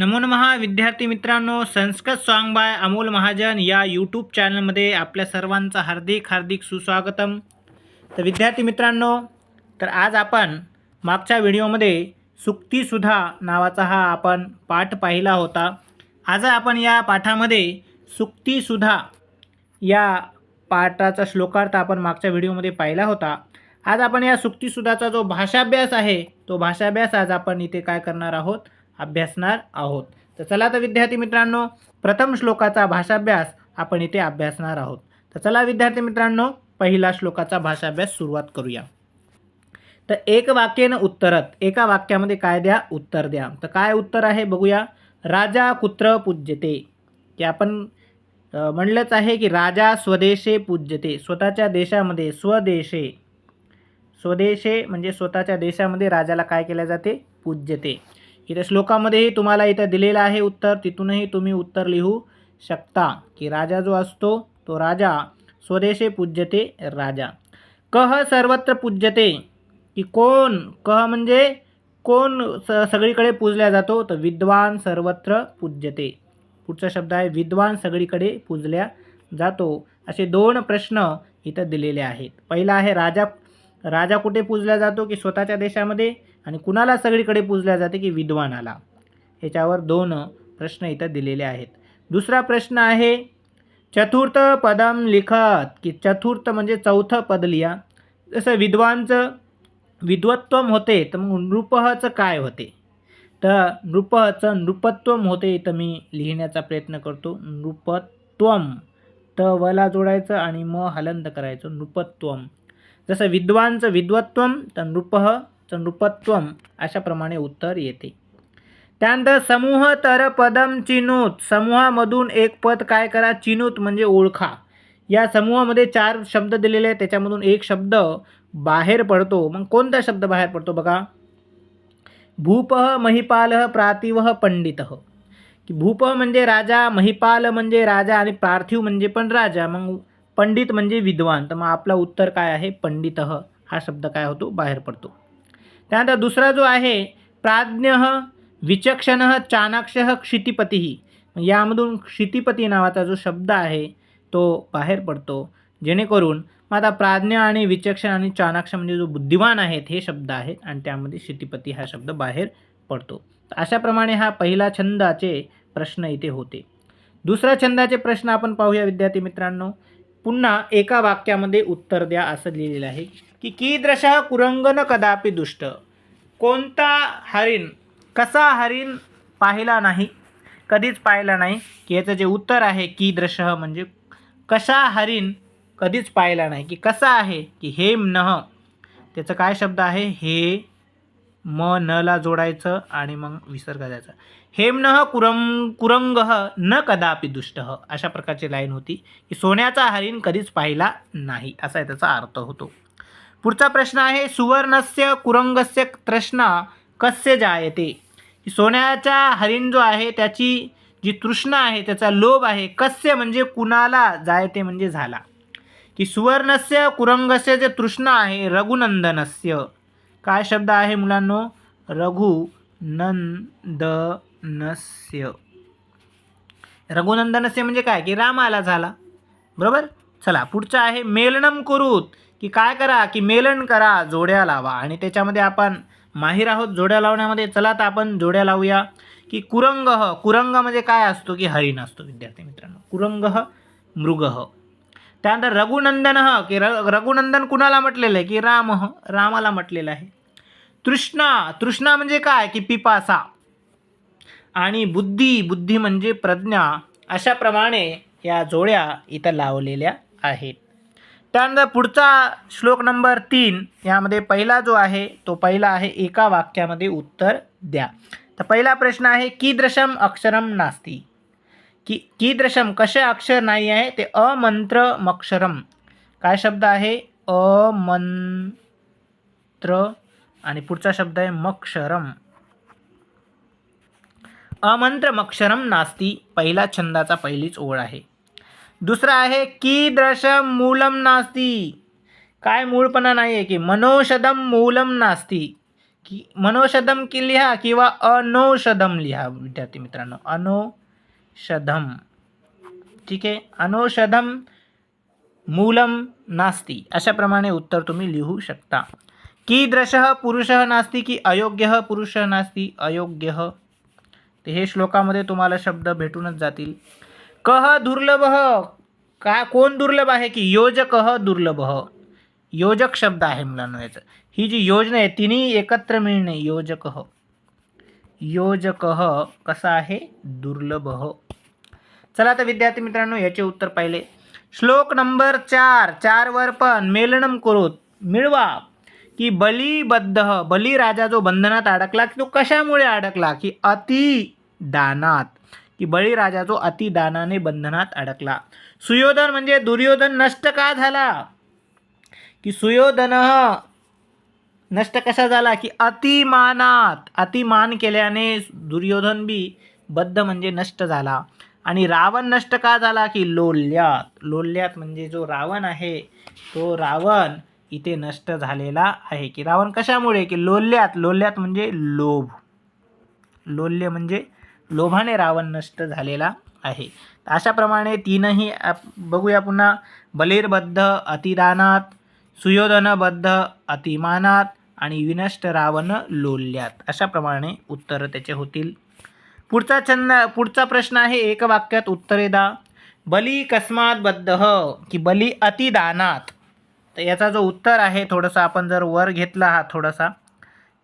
नमो नमः. विद्यार्थी मित्रांनो संस्कृत सॉन्ग बाय अमोल महाजन या यूट्यूब चॅनलमध्ये आपल्या सर्वांचं हार्दिक हार्दिक सुस्वागतम. तर विद्यार्थी मित्रांनो तर आज आपण मागच्या व्हिडिओमध्ये सुक्तीसुधा नावाचा हा आपण पाठ पाहिला होता. आज आपण या पाठामध्ये सुक्तीसुधा या पाठाचा श्लोकार्थ आपण मागच्या व्हिडिओमध्ये पाहिला होता. आज आपण या सुक्तीसुधाचा जो भाषाभ्यास आहे तो भाषाभ्यास आज आपण इथे काय करणार आहोत? अभ्यासणार आहोत. तर चला तर विद्यार्थी मित्रांनो प्रथम श्लोकाचा भाषाभ्यास आपण इथे अभ्यासणार आहोत. तर चला विद्यार्थी मित्रांनो पहिला श्लोकाचा भाषाभ्यास सुरुवात करूया. तर एक वाक्येनं उत्तरत एका वाक्यामध्ये काय द्या? उत्तर द्या. तर काय उत्तर आहे बघूया. राजा कुत्र पूज्यते. की आपण म्हणलंच आहे की राजा स्वदेशे पूज्यते. स्वतःच्या देशामध्ये स्वदेशे. स्वदेशे म्हणजे स्वतःच्या देशामध्ये राजाला काय केल्या जाते? पूज्यते. इथे श्लोकामध्येही तुम्हाला इथं दिलेलं आहे उत्तर. तिथूनही तुम्ही उत्तर लिहू शकता की राजा जो असतो तो राजा स्वदेशे पूज्यते राजा. कह सर्वत्र पूज्यते? की कोण? कह म्हणजे कोण स सगळीकडे पूजल्या जातो तर विद्वान सर्वत्र पूज्यते. पुढचा शब्द आहे विद्वान सगळीकडे पूजल्या जातो. असे दोन प्रश्न इथं दिलेले आहेत. पहिला आहे राजा राजा कुठे पूजला जातो की स्वतःच्या देशामध्ये आणि कुणाला सगळीकडे पूजल्या जाते की विद्वानाला? ह्याच्यावर दोन प्रश्न इथं दिलेले आहेत. दुसरा प्रश्न आहे चतुर्थ पदम लिखत की चतुर्थ म्हणजे चौथं पद लिहा. जसं विद्वानचं विद्वत्वम होते तर मग नृपहचं काय होते? तर नृपहचं नृपत्वम होते तर मी लिहिण्याचा प्रयत्न करतो. नृपत्वम त वला जोडायचं आणि म हलंत करायचं. नृपत्वम जसं विद्वानचं विद्वत्वम तर नृपहचं नृपत्वम अशाप्रमाणे उत्तर येते. त्यानंतर समूह तर पदम चिनूत. समूहामधून एक पद काय करा? चिनूत म्हणजे ओळखा. या समूहामध्ये चार शब्द दिलेले आहेत. त्याच्यामधून एक शब्द बाहेर पडतो. मग कोणता शब्द बाहेर पडतो बघा? भूपः महिपालः प्रातिवः पंडितः. की भूप म्हणजे राजा महिपाल म्हणजे राजा आणि पार्थिव म्हणजे पण राजा. मग पंडित म्हणजे विद्वान. तर मग आपला उत्तर काय आहे? पंडित हा. शब्द काय होतो? बाहेर पडतो. त्यानंतर दुसरा जो आहे प्राज्ञ विचक्षण चाणाक्ष क्षितिपती यामधून क्षितिपती नावाचा जो शब्द आहे तो बाहेर पडतो. जेणेकरून मग आता प्राज्ञ आणि विचक्षण आणि चाणाक्ष म्हणजे जो बुद्धिमान आहेत हे शब्द आहेत आणि त्यामध्ये क्षितिपती हा शब्द बाहेर पडतो. तर अशाप्रमाणे हा पहिला छंदाचे प्रश्न इथे होते. दुसरा छंदाचे प्रश्न आपण पाहूया विद्यार्थी मित्रांनो. पुन्हा एका वाक्यामध्ये उत्तर द्या असं लिहिलेलं आहे की कीदृश कुरंगन कदापि दुष्ट. कोणता हरिण कसा हरिण पाहिला नाही कधीच पाहिला नाही की याचं जे उत्तर आहे कीदृश म्हणजे कशा हरिण कधीच पाहिला नाही की कसा आहे की हे नह त्याचं काय शब्द आहे? हे म नला जोडायचं आणि मग विसर्ग द्यायचा हेमनः कुरंग कुरंगः न कदापि दुष्टः. अशा प्रकारची लाईन होती की सोन्याचा हरिण कधीच पाहिला नाही असा त्याचा अर्थ होतो. पुढचा प्रश्न आहे सुवर्णस्य कुरंगस्य तृष्णा कस्य जायते? की सोन्याचा हरिण जो आहे त्याची जी तृष्णा आहे त्याचा लोभ आहे कस्य म्हणजे कुणाला जायते म्हणजे झाला? की सुवर्णस्य कुरंगस्य जे तृष्णा आहे रघुनंदनस्य. काय शब्द आहे मुलांनो? नस्य. रघुनंदनस्य म्हणजे काय? की रामाला झाला. बरोबर? चला पुढचं आहे मेलनम कुरुत. की काय करा? की मेलन करा जोड्या लावा. आणि त्याच्यामध्ये आपण माहीर आहोत जोड्या लावण्यामध्ये. चला तर आपण जोड्या लावूया. की कुरंग कुरंग म्हणजे काय असतो? की हरिण असतो विद्यार्थी मित्रांनो. कुरंग मृग त्यानंतर रघुनंदन की र रघुनंदन कुणाला म्हटलेलं आहे? की राम रामाला म्हटलेलं आहे. तृष्णा. तृष्णा म्हणजे काय? की पिपासा. आणि बुद्धी बुद्धी म्हणजे प्रज्ञा अशाप्रमाणे या जोड्या इथं लावलेल्या आहेत. त्यानंतर पुढचा श्लोक नंबर तीन यामध्ये पहिला जो आहे तो पहिला आहे एका वाक्यामध्ये उत्तर द्या. तर पहिला प्रश्न आहे कीदृशम अक्षरम नास्ती? की कीदृशम कसे अक्षर नाही आहे ते अमंत्र मक्षरम. काय शब्द आहे? अमंत्र. आणि पुढचा शब्द आहे मक्षरम. अमंत्रमक्षरम नास्ती पहिला छंदाचा पहिलीच ओळ आहे. दुसरा आहे कीदृशम मूलम नास्ती. काय मूळपणा नाही आहे की मनोषधम मूलम नास्ती. की मनोषधम की लिहा किंवा अनौषधम लिहा विद्यार्थी मित्रांनो. अनौषधम ठीक आहे? अनौषधम मूलम नास्ती. अशाप्रमाणे उत्तर तुम्ही लिहू शकता. कीदृश पुरुष नास्ती की अयोग्य पुरुष नास्ती? अयोग्य तर हे श्लोकामध्ये तुम्हाला शब्द भेटूनच जातील. कह दुर्लभ का कोण दुर्लभ आहे की? योजक दुर्लभ. योजक शब्द आहे मुलांना याचं. ही जी योजना आहे तिन्ही एकत्र मिळणे योजक योजक कसा आहे? दुर्लभ. चला तर विद्यार्थी मित्रांनो याचे उत्तर पाहिले. श्लोक नंबर चार. चारवर पण मेलनम करोत. मिळवा. की बलिबद्ध बलिराजा जो बंधनात अडकला की तो कशामुळे अडकला? की अति दानात. की बळीराजा जो अतिदानाने बंधनात अडकला. सुयोधन म्हणजे दुर्योधन नष्ट का झाला? की सुयोधन नष्ट कसा झाला? की अतिमानात अतिमान केल्याने दुर्योधन बी बद्ध म्हणजे नष्ट झाला. आणि रावण नष्ट का झाला? की लोल्यात. लोल्यात म्हणजे जो रावण आहे तो रावण इथे नष्ट झालेला आहे. की रावण कशामुळे? की लोल्यात लोल्यात म्हणजे लोभ. लोल्य म्हणजे लोभाने रावण नष्ट झालेला आहे. अशाप्रमाणे तीनही बघूया पुन्हा. बलिरबद्ध अतिदानात सुयोधनबद्ध अतिमानात आणि विनष्ट रावण लोल्यात. अशाप्रमाणे उत्तरं त्याचे होतील. पुढचा छंद पुढचा प्रश्न आहे एक वाक्यात उत्तरे दा बली कस्मात बद्ध की बली अतिदानात. तर याचा जो उत्तर आहे थोडंसं आपण जर वर घेतला हा थोडासा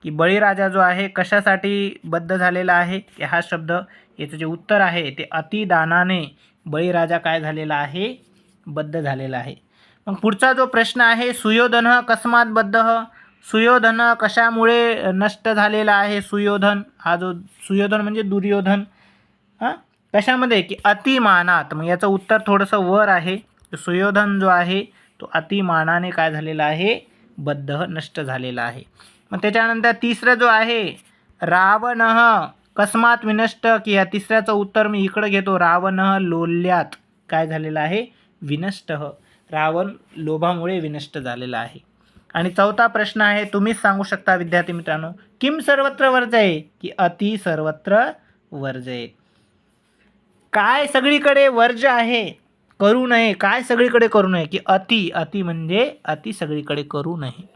की बळीराजा जो आहे कशासाठी बद्ध झालेला आहे की हा शब्द याचं जे उत्तर आहे ते अतिदानाने बळीराजा काय झालेला आहे बद्ध झालेला आहे. मग पुढचा जो प्रश्न आहे सुयोधन कस्मात बद्ध? सुयोधन कशामुळे नष्ट झालेला आहे सुयोधन? हा जो सुयोधन म्हणजे दुर्योधन. हां? कशामध्ये? की अतिमानात. मग याचं उत्तर थोडंसं वर आहे. सुयोधन जो आहे तो अतिमानाने काय झालेला आहे? बद्ध नष्ट झालेला आहे. मग त्याच्यानंतर तिसरं जो आहे रावण कस्मात विनष्ट की ह्या तिसऱ्याचं उत्तर मी इकडं घेतो. रावण लोल्यात काय झालेलं आहे? विनष्ट. रावण लोभामुळे विनष्ट झालेला आहे. आणि चौथा प्रश्न आहे तुम्हीच सांगू शकता विद्यार्थी मित्रांनो किम सर्वत्र वर्जय की अति सर्वत्र वर्जय काय सगळीकडे वर्ज आहे? करू नये काय सगळीकडे करू नये की अति अति म्हणजे अति सगळीकडे करू नये.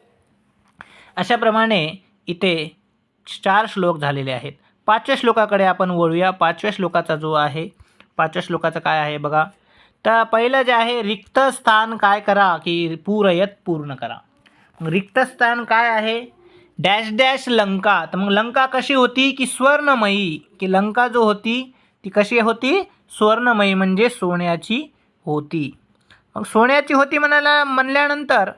अशाप्रमाणे इथे चार श्लोक झालेले आहेत. पाचव्या श्लोकाकडे आपण वळूया. पाचव्या श्लोकाचा जो आहे पाचव्या श्लोकाचं काय आहे बघा? तर पहिलं जे आहे रिक्त स्थान काय करा की पूरयत पूर्ण करा. मग रिक्त स्थान काय आहे? Dash dash Lanka. तर मग लंका कशी होती? की स्वर्णमयी. की लंका जो होती ती कशी होती? स्वर्णमयी म्हणजे सोन्याची होती. मग सोन्याची होती म्हणायला म्हणल्यानंतर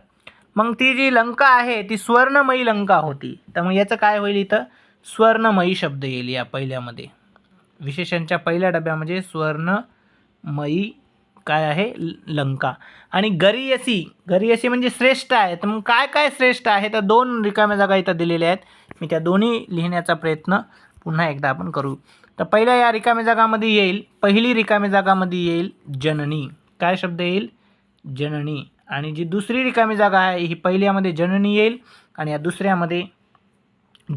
मग ती जी लंका आहे ती स्वर्णमयी लंका होती. तर मग याचं काय होईल इथं? स्वर्णमयी शब्द येईल या पहिल्यामध्ये. विशेषणच्या पहिल्या डब्यामध्ये म्हणजे स्वर्णमयी काय आहे? ल- लंका. आणि गरियसी गरियसी म्हणजे श्रेष्ठ आहे. तर मग काय काय श्रेष्ठ आहे? तर दोन रिकाम्या जागा इथं दिलेल्या आहेत. मी त्या दोन्ही लिहिण्याचा प्रयत्न पुन्हा एकदा आपण करू. तर पहिल्या या रिकाम्या जागामध्ये येईल पहिली रिकाम्या जागामध्ये येईल जननी. काय शब्द येईल? जननी. आणि जी दुसरी रिकामी जागा आहे ही पहिल्यामध्ये जननी येईल आणि या दुसऱ्यामध्ये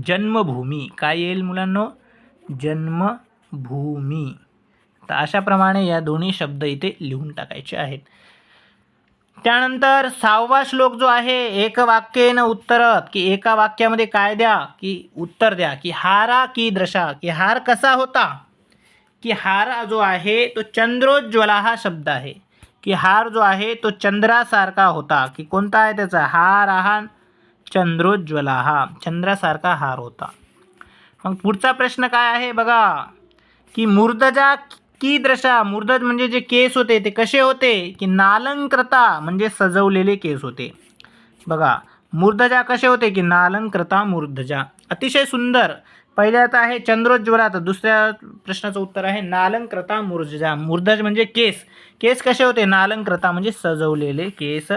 जन्मभूमी. काय येईल मुलांनो? जन्मभूमी. तर अशाप्रमाणे या दोन्ही शब्द इथे लिहून टाकायचे आहेत. त्यानंतर सहावा श्लोक जो आहे एक वाक्येनं उत्तरत की एका वाक्यामध्ये काय द्या? की उत्तर द्या की हारा की द्रशा की हार कसा होता? की हारा जो आहे तो चंद्रोज्ज्वला हा शब्द आहे. की हार जो आहे तो चंद्रासारखा होता की कोणता आहे त्याचा? हार हा चंद्रोज्ज्वला हा चंद्रासारखा हार होता. मग पुढचा प्रश्न काय आहे बघा की मूर्धजा कीदृशा मूर्धज म्हणजे जे केस होते ते कसे होते? की नालंकृता म्हणजे सजवलेले केस होते. बघा मूर्धजा कसे होते की नालंकृता मूर्धजा अतिशय सुंदर. पहिल्यात आहे चंद्रोज्ज्वला तर दुसऱ्या प्रश्नाचं उत्तर आहे नालंकृता मूर्धजा मूर्धज म्हणजे केस. केस कसे होते? नालंकृता म्हणजे सजवलेले केस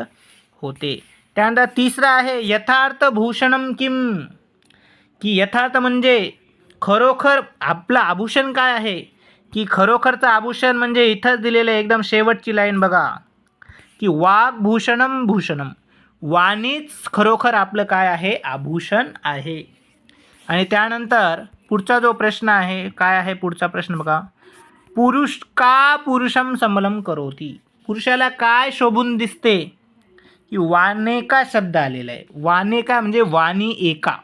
होते. त्यानंतर तिसरा आहे यथार्थ भूषणम किम की यथार्थ म्हणजे खरोखर आपलं आभूषण काय आहे? की खरोखरचं आभूषण म्हणजे इथंच दिलेलं आहे एकदम शेवटची लाईन बघा. की वाग्भूषणम भूषणम वाणीच खरोखर आपलं काय आहे? आभूषण आहे. आणि त्यानंतर पुढचा जो प्रश्न आहे काय आहे पुढचा प्रश्न बघा? पुरुष का पुरुषम समलम करोती? पुरुषाला काय शोभून दिसते? की वानेका शब्द आलेला आहे. वानेका म्हणजे वाणी एका.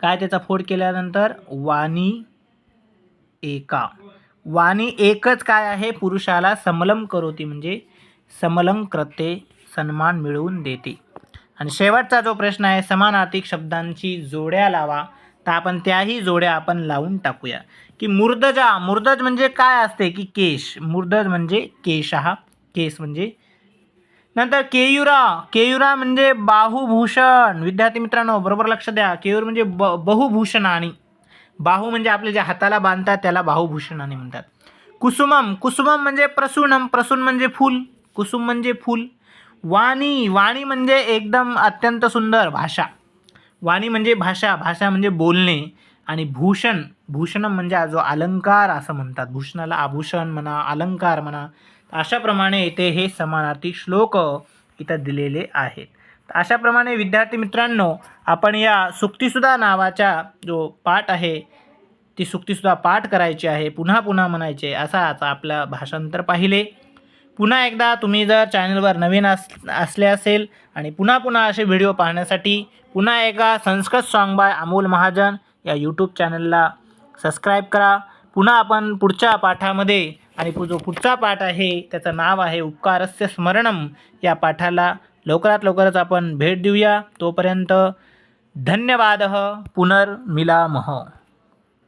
काय त्याचा फोड केल्यानंतर? वाणी एका. वाणी एकच काय आहे? पुरुषाला समलम करोती म्हणजे समलम करते सन्मान मिळवून देते. आणि शेवटचा जो प्रश्न आहे समानार्थी शब्दांची जोड्या लावा. तर आपण त्याही जोड्या आपण लावून टाकूया. की मूर्धजा मूर्धज म्हणजे काय असते? की केश. मूर्धज म्हणजे केश. हा केस म्हणजे नंतर केयुरा. केयुरा म्हणजे बाहुभूषण. विद्यार्थी मित्रांनो बरोबर लक्ष द्या. केयूर म्हणजे ब बहुभूषणानी. बाहू म्हणजे आपले जे हाताला बांधतात त्याला बाहुभूषणाने म्हणतात. कुसुमम. कुसुमम म्हणजे प्रसूनम. प्रसून म्हणजे फूल. कुसुम म्हणजे फूल. वाणी. वाणी म्हणजे एकदम अत्यंत सुंदर भाषा. वाणी म्हणजे भाषा. भाषा म्हणजे बोलणे आणि भूषण. भूषणम म्हणजे जो अलंकार असं म्हणतात. भूषणाला आभूषण म्हणा अलंकार म्हणा. अशाप्रमाणे इथे हे समानार्थी श्लोक इथं दिलेले आहेत. तर अशाप्रमाणे विद्यार्थी मित्रांनो आपण या सुक्तीसुद्धा नावाचा जो पाठ आहे ती सुक्तीसुद्धा पाठ करायची आहे. पुन्हा पुन्हा म्हणायचे असा आता आपलं भाषांतर पाहिले. पुन्हा एकदा तुम्ही जर चॅनलवर नवीन अस असले असेल आणि पुन्हा पुन्हा असे व्हिडिओ पाहण्यासाठी पुन्हा एकदा संस्कृत सॉन्ग बाय अमोल महाजन या यूट्यूब चॅनलला सबस्क्राईब करा. पुन्हा आपण पुढच्या पाठामध्ये आणि जो पुढचा पाठ आहे त्याचं नाव आहे उपकारस्य स्मरणम. या पाठाला लवकरात लवकरच आपण भेट देऊया. तोपर्यंत धन्यवाद. पुनर्मिलामः.